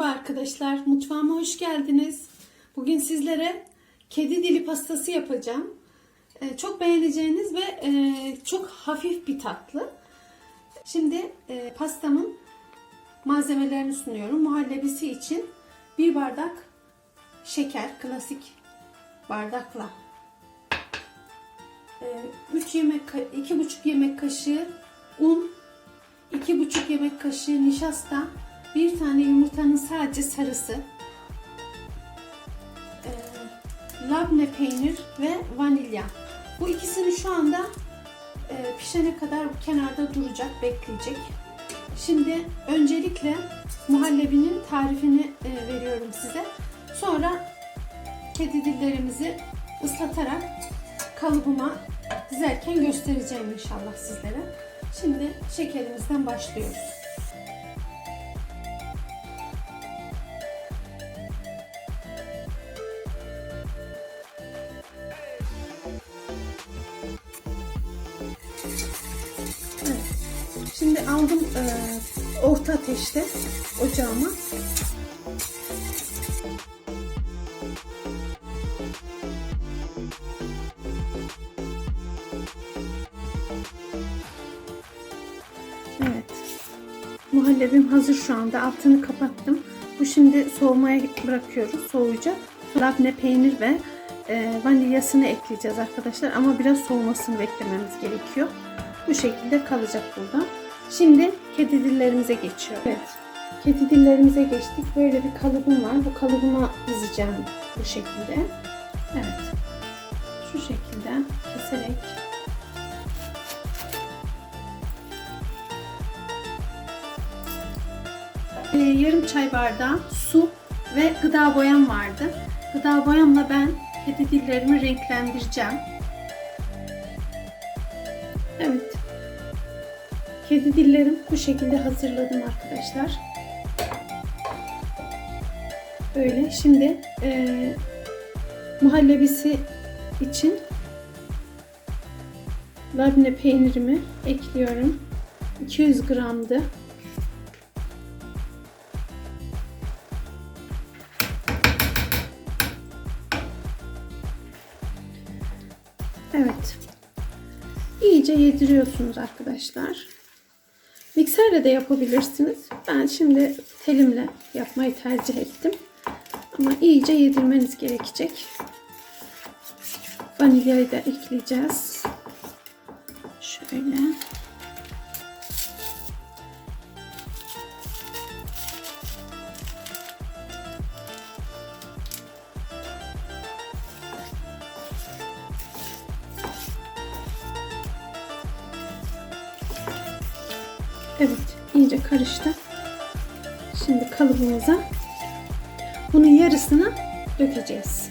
Merhaba arkadaşlar, mutfağıma hoş geldiniz. Bugün sizlere kedi dili pastası yapacağım. Ee, çok beğeneceğiniz ve e, çok hafif bir tatlı. Şimdi e, pastamın malzemelerini sunuyorum. Muhallebisi için bir bardak şeker, klasik bardakla. 3 yemek, 2,5 yemek kaşığı un, 2,5 yemek kaşığı nişasta, bir tane yumurtanın sadece sarısı, e, labne peynir ve vanilya. Bu ikisini şu anda e, pişene kadar kenarda duracak, bekleyecek. Şimdi öncelikle muhallebinin tarifini e, veriyorum size. Sonra kedi dillerimizi ıslatarak kalıbıma dizerken göstereceğim inşallah sizlere. Şimdi şekerimizden başlıyoruz. Evet. Şimdi aldım e, orta ateşte ocağıma. Evet. Muhallebim hazır şu anda. Altını kapattım. Bu şimdi soğumaya bırakıyoruz. Soğuyacak. Labne peynir ve e, vanilyasını ekleyeceğiz arkadaşlar. Ama biraz soğumasını beklememiz gerekiyor. Bu şekilde kalacak burada. Şimdi kedi dillerimize geçiyor. Evet. Kedi dillerimize geçtik. Böyle bir kalıbım var. Bu kalıbıma dizeceğim bu şekilde. Evet. Şu şekilde keserek Ee, yarım çay bardağı su ve gıda boyam vardı. Gıda boyamla ben kedi dillerimi renklendireceğim. Evet. Kedi dillerim bu şekilde hazırladım arkadaşlar. Böyle. Şimdi e, muhallebisi için labne peynirimi ekliyorum. 200 gramdı. Evet. İyice yediriyorsunuz arkadaşlar. Mikserle de yapabilirsiniz. Ben şimdi telimle yapmayı tercih ettim. Ama iyice yedirmeniz gerekecek. Vanilyayı da ekleyeceğiz. Şöyle. Evet, iyice karıştı. Şimdi kalıbımıza bunun yarısını dökeceğiz.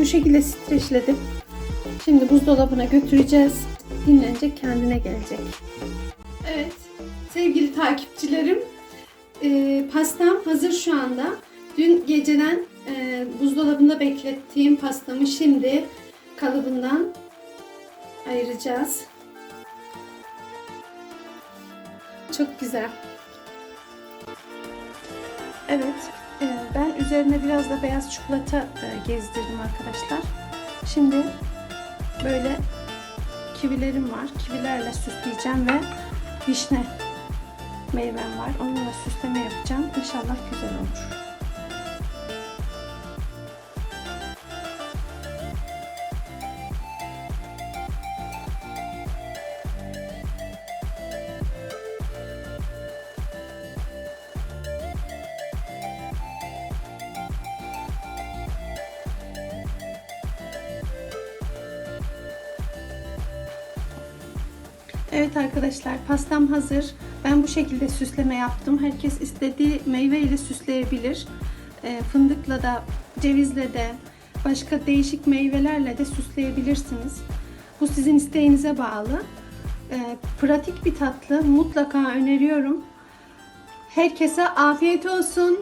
Bu şekilde streçledim. Şimdi buzdolabına götüreceğiz. Dinlenecek, kendine gelecek. Evet, sevgili takipçilerim, e, pastam hazır şu anda. Dün geceden e, buzdolabında beklettiğim pastamı şimdi kalıbından ayıracağız. Çok güzel. Evet, ben üzerine biraz da beyaz çikolata e, gezdirdim arkadaşlar. Şimdi böyle kivilerim var. Kivilerle süsleyeceğim ve vişne meyvem var. Onunla süsleme yapacağım. İnşallah güzel olur. Evet arkadaşlar pastam hazır. Ben bu şekilde süsleme yaptım. Herkes istediği meyve ile süsleyebilir. Ee, fındıkla da, cevizle de, başka değişik meyvelerle de süsleyebilirsiniz. Bu sizin isteğinize bağlı. Ee, pratik bir tatlı. Mutlaka öneriyorum. Herkese afiyet olsun.